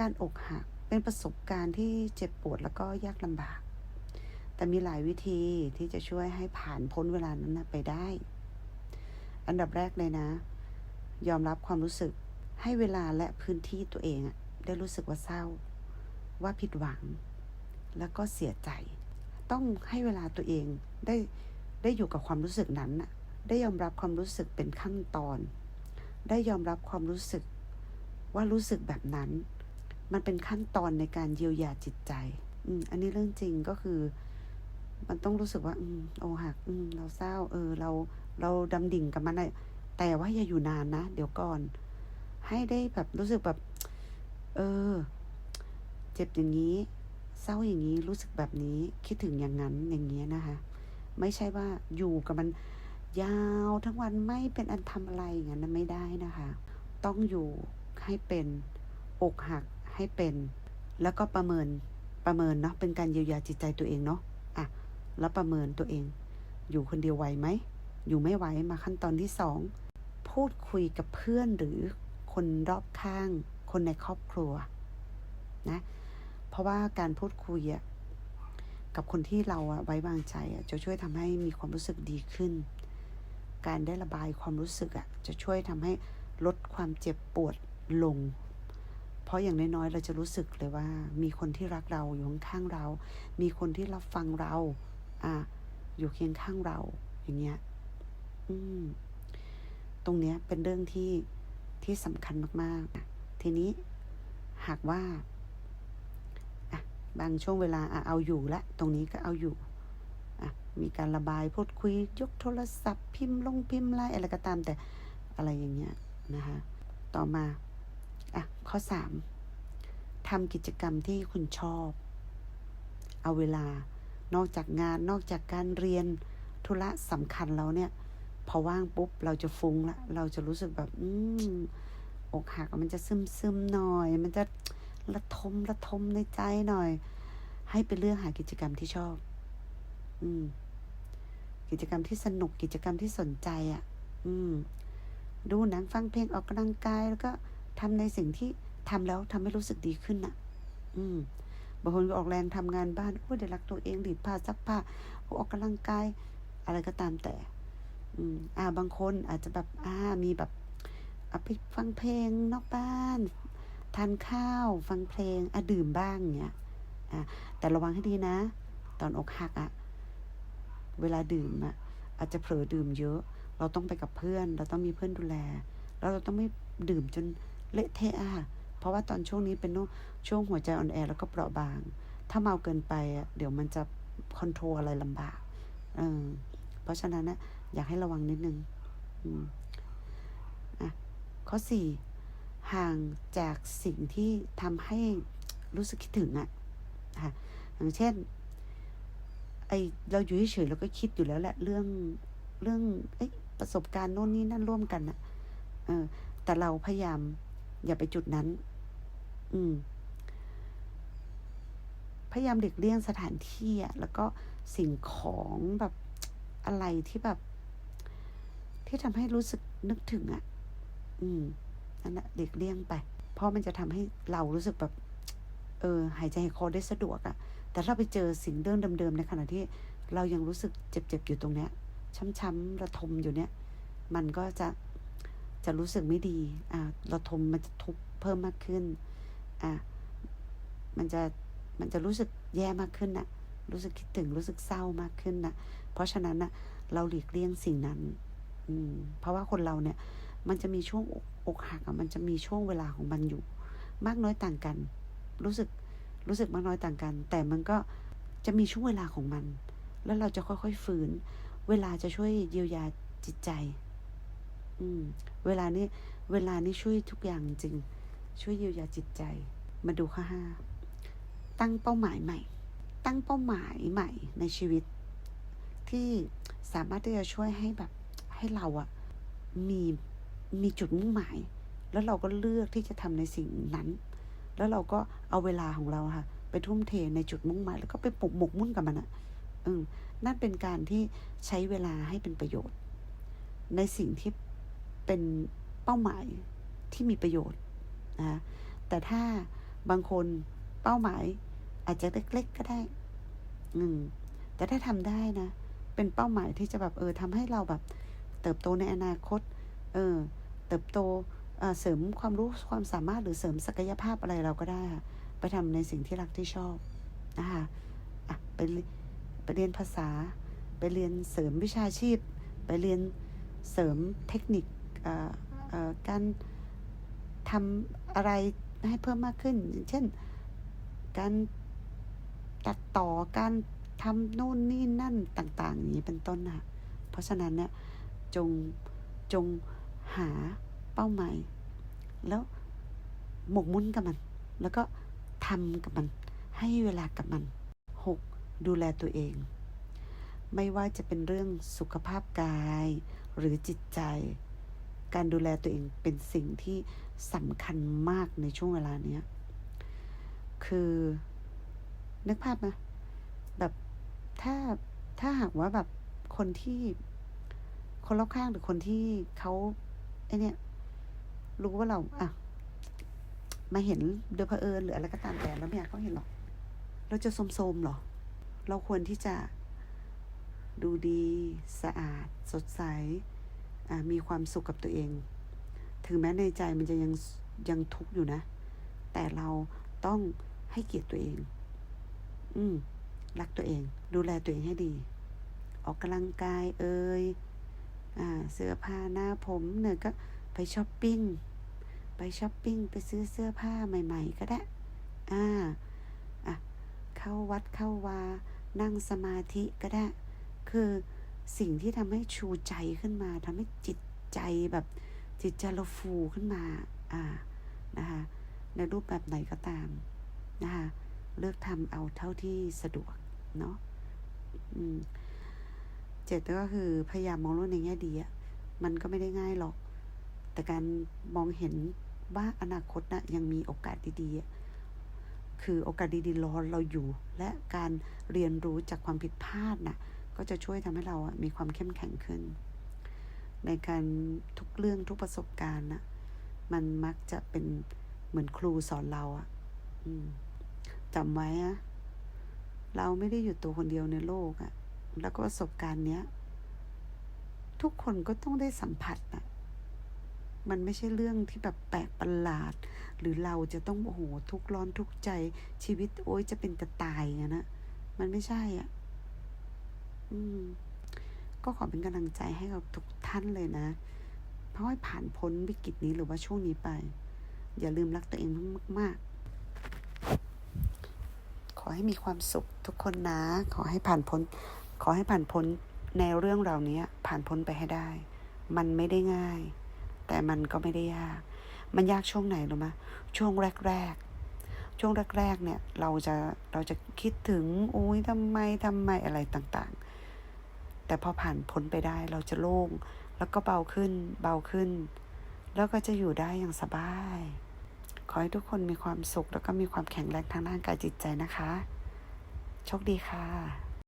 การอกหักเป็นประสบการณ์ที่เจ็บปวดแล้วก็ยากลำบาก แต่มีหลายวิธีที่จะช่วยให้ผ่านพ้นเวลานั้นไปได้ อันดับแรกเลยนะ ยอมรับความรู้สึกให้เวลาและพื้นที่ตัวเองได้รู้สึกว่าเศร้า ว่าผิดหวัง แล้วก็เสียใจ ต้องให้เวลาตัวเองได้ได้อยู่กับความรู้สึกนั้นได้ยอมรับความรู้สึกเป็นขั้นตอน ได้ยอมรับความรู้สึกว่ารู้สึกแบบนั้น มันเป็นขั้นตอนในการเยียวยาจิตใจ อืม อันนี้เรื่องจริงก็คือ มันต้องรู้สึกว่า อืมโอหัก อืม เราเศร้า เออ เรา เราดำดิ่งกับมันเลยแต่ว่าอย่าอยู่นานนะ เดี๋ยวก่อน ให้ได้แบบรู้สึกแบบ เออ เจ็บอย่างนี้ เศร้าอย่างนี้ รู้สึกแบบนี้ คิดถึงอย่างนั้น อย่างเงี้ยนะคะ ไม่ใช่ว่าอยู่กับมัน ยาวทั้งวันไม่เป็นอันทำอะไรอย่างนั้นไม่ได้นะคะ ต้องอยู่ให้เป็นอกหัก ให้เป็น แล้วก็ประเมินประเมินเนาะเป็นการเยียวยาจิตใจตัวเองเนาะอะแล้วประเมินตัวเอง อยู่คนเดียวไหวไหมอยู่ไม่ไหวมาขั้นตอนที่สองพูดคุยกับเพื่อนหรือคนรอบข้าง คนในครอบครัวนะเพราะว่าการพูดคุยอะกับคนที่เราอะไว้วางใจอะจะช่วยทำให้มีความรู้สึกดีขึ้น การได้ระบายความรู้สึกอะจะช่วยทำให้ลดความเจ็บปวดลง เพราะอย่างน้อยๆ เราจะรู้สึกเลยว่า มีคนที่รักเราอยู่ข้างเรา มีคนที่รับฟังเรา อะอยู่เคียงข้างเราอย่างเงี้ย อืม ตรงเนี้ยเป็นเรื่องที่ที่สำคัญมากๆ ทีนี้หากว่าอะบางช่วงเวลาอะเอาอยู่ละ ตรงนี้ก็เอาอยู่อะมีการระบายพูดคุยยกโทรศัพท์ พิมพ์ลงพิมพ์ไลน์อะไรก็ตามแต่อะไรอย่างเงี้ยนะคะ ต่อมา อะ ข้อสามทำกิจกรรมที่คุณชอบ เอาเวลานอกจากงานนอกจากการเรียนธุระสำคัญแล้วเนี่ย พอว่างปุ๊บเราจะฟุ้งละ เราจะรู้สึกแบบ อืมอกหักมันจะซึมซึมหน่อย มันจะระทมระทมในใจหน่อย ให้ไปเลือกหากิจกรรมที่ชอบ อืม กิจกรรมที่สนุกกิจกรรมที่สนใจอะ่ะ อืม ดูหนังฟังเพลงออกกำลังกายแล้วก็ ทำในสิ่งที่ทำแล้วทำให้รู้สึกดีขึ้นน่ะ อืมบางคนก็ออกแรงทำงานบ้านโอ้เดี๋ยวรักตัวเองดีดผ้าซักผ้าออกกำลังกาย อะไรก็ตามแต่ อืม อ่า บางคนอาจจะแบบ อ่า มีแบบเอาไปฟังเพลงนอกบ้าน ทานข้าว ฟังเพลงอะดื่มบ้างเงี้ย อ่า แต่ระวังให้ดีนะ ตอนอกหักอะเวลาดื่มอะอาจจะเผลอดื่มเยอะ เราต้องไปกับเพื่อน เราต้องมีเพื่อนดูแล แล้วเราต้องไม่ดื่มจน เละเทะค่ะ เพราะว่าตอนช่วงนี้เป็นช่วงหัวใจอ่อนแอแล้วก็เปราะบาง ถ้าเมาเกินไปอะเดี๋ยวมันจะคอนโทรลอะไรลำบากเออเพราะฉะนั้นนะอยากให้ระวังนิดนึงอืมอะข้อสี่ห่างจากสิ่งที่ทำให้รู้สึกคิดถึงอะค่ะอย่างเช่นไอเราอยู่เฉยๆเราก็คิดอยู่แล้วแหละเรื่องเรื่องเอ้ประสบการณ์โน่นนี่นั่นร่วมกันอะเออแต่เราพยายาม อย่าไปจุดนั้น อืม พยายามหลีกเลี่ยงสถานที่อะแล้วก็สิ่งของแบบอะไรที่แบบ ที่ทำให้รู้สึกนึกถึงอะอืมนั่นแหละหลีกเลี่ยงไป เพราะมันจะทำให้เรารู้สึกแบบ เออ หายใจหายคอได้สะดวกอะแต่ถ้าไปเจอสิ่งเรื่องเดิมๆในขณะที่เรายังรู้สึกเจ็บๆอยู่ตรงเนี้ย ช้ำๆระทมอยู่เนี้ยมันก็จะ จะรู้สึกไม่ดีอ่าเระทมมันจะทุบเพิ่มมากขึ้นอ่ามันจะมันจะรู้สึกแย่มากขึ้นน่ะ รู้สึกคิดถึงรู้สึกเศร้ามากขึ้นน่ะ เพราะฉะนั้นน่ะ เราหลีกเลี่ยงสิ่งนั้น อืม เพราะว่าคนเราเนี่ย มันจะมีช่วงอกอกหักอะมันจะมีช่วงเวลาของมันอยู่ มากน้อยต่างกัน รู้สึกรู้สึกมากน้อยต่างกัน แต่มันก็จะมีช่วงเวลาของมัน แล้วเราจะค่อยๆ ฟื้น เวลาจะช่วยเยียวยาจิตใจ อืม เวลานี้ เวลานี้ช่วยทุกอย่างจริง ช่วยเยียวยาจิตใจ มาดูข้อห้า ตั้งเป้าหมายใหม่ ตั้งเป้าหมายใหม่ในชีวิต ที่สามารถที่จะช่วยให้แบบให้เราอะมีมีจุดมุ่งหมาย แล้วเราก็เลือกที่จะทำในสิ่งนั้น แล้วเราก็เอาเวลาของเราค่ะ ไปทุ่มเทในจุดมุ่งหมาย แล้วก็ไปปลุกหมกมุ่นกับมันอะเออนั่นเป็นการที่ใช้เวลาให้เป็นประโยชน์ ในสิ่งที่ เป็นเป้าหมายที่มีประโยชน์นะแต่ถ้าบางคนเป้าหมายอาจจะเล็ก ๆ ก็ได้อืมแต่ถ้าทำได้นะ เป็นเป้าหมายที่จะแบบเออทำให้เราแบบ เติบโตในอนาคต เออ เติบโตเเสริมความรู้ความสามารถหรือเสริมศักยภาพอะไรเราก็ได้ค่ะ ไปทำในสิ่งที่รักที่ชอบนะคะอะไปเรียไปเรียนภาษา ไปเรียนเสริมวิชาชีพ ไปเรียนเสริมเทคนิค การทำอะไรให้เพิ่มมากขึ้น เช่น การตัดต่อการทำโน่นนี่นั่นต่างๆอย่างนี้เป็นต้นนะเพราะฉะนั้นเนี่ยจงจงหาเป้าหมายแล้วหมกมุ่นกับมัน แล้วก็ทำกับมัน ให้เวลากับมัน 6. ดูแลตัวเอง ไม่ว่าจะเป็นเรื่องสุขภาพกายหรือจิตใจ การดูแลตัวเองเป็นสิ่งที่สำคัญมากในช่วงเวลาเนี้ย คือ นึกภาพนะแบบถ้าถ้าหากว่าแบบคนที่คนรอบข้างหรือคนที่เขาไอเนี่ย รู้ว่าเราอะมาเห็นโดยเผอิญหรืออะไรก็ตามแต่แล้วไม่อยากเขาเห็นหรอก เราจะโสมๆหรอ เราควรที่จะดูดีสะอาด สดใส มีความสุขกับตัวเอง ถึงแม้ในใจมันจะยังยังทุกข์อยู่นะ แต่เราต้องให้เกียรติตัวเอง อืม รักตัวเอง ดูแลตัวเองให้ดี ออกกำลังกายเอ่ยอ่า เสื้อผ้าหน้าผมเนี่ยก็ไปช้อปปิ้ง ไปช้อปปิ้ง ไปซื้อเสื้อผ้าใหม่ ๆ ก็ได้ อ่า อะ เข้าวัดเข้าวา นั่งสมาธิก็ได้ คือ สิ่งที่ทำให้ชูใจขึ้นมาทำให้จิตใจแบบจิตใจเราฟูขึ้นมา อ่า นะคะในรูปแบบไหนก็ตาม นะคะเลือกทำเอาเท่าที่สะดวก เนาะอืมเจ็ดก็คือพยายามมองโลกในแง่ดีอะมันก็ไม่ได้ง่ายหรอก แต่การมองเห็นว่าอนาคตนะยังมีโอกาสดีๆอะคือโอกาสดีๆรอเราอยู่ และการเรียนรู้จากความผิดพลาดน่ะ ก็จะช่วยทำให้เราอะมีความเข้มแข็งขึ้น ในการทุกเรื่องทุกประสบการณ์นะมันมักจะเป็นเหมือนครูสอนเราอะจำไว้อะเราไม่ได้อยู่ตัวคนเดียวในโลกอะแล้วก็ประสบการณ์เนี้ย ทุกคนก็ต้องได้สัมผัสอะมันไม่ใช่เรื่องที่แบบแปลกประหลาด หรือเราจะต้องโอ้โหทุกร้อนทุกใจชีวิตโอ้ยจะเป็นจะตายอย่างนะมันไม่ใช่อะ ก็ขอเป็นกำลังใจให้กับทุกท่านเลยนะ เพราะให้ผ่านพ้นวิกฤตนี้หรือว่าช่วงนี้ไป อย่าลืมรักตัวเองมาก ๆ ขอให้มีความสุขทุกคนนะ ขอให้ผ่านพ้น ขอให้ผ่านพ้นในเรื่องเรานี้ผ่านพ้นไปให้ได้ มันไม่ได้ง่าย แต่มันก็ไม่ได้ยาก มันยากช่วงไหนรู้ไหมช่วงแรก ๆช่วงแรก ๆ เนี่ย เราจะเราจะคิดถึงอุ้ยทำไมทำไมอะไรต่างๆ แต่พอผ่านพ้นไปได้เราจะโล่ง แล้วก็เบาขึ้น เบาขึ้น แล้วก็จะอยู่ได้อย่างสบาย ขอให้ทุกคนมีความสุขแล้วก็มีความแข็งแรงทางด้านกายจิตใจนะคะ โชคดีค่ะ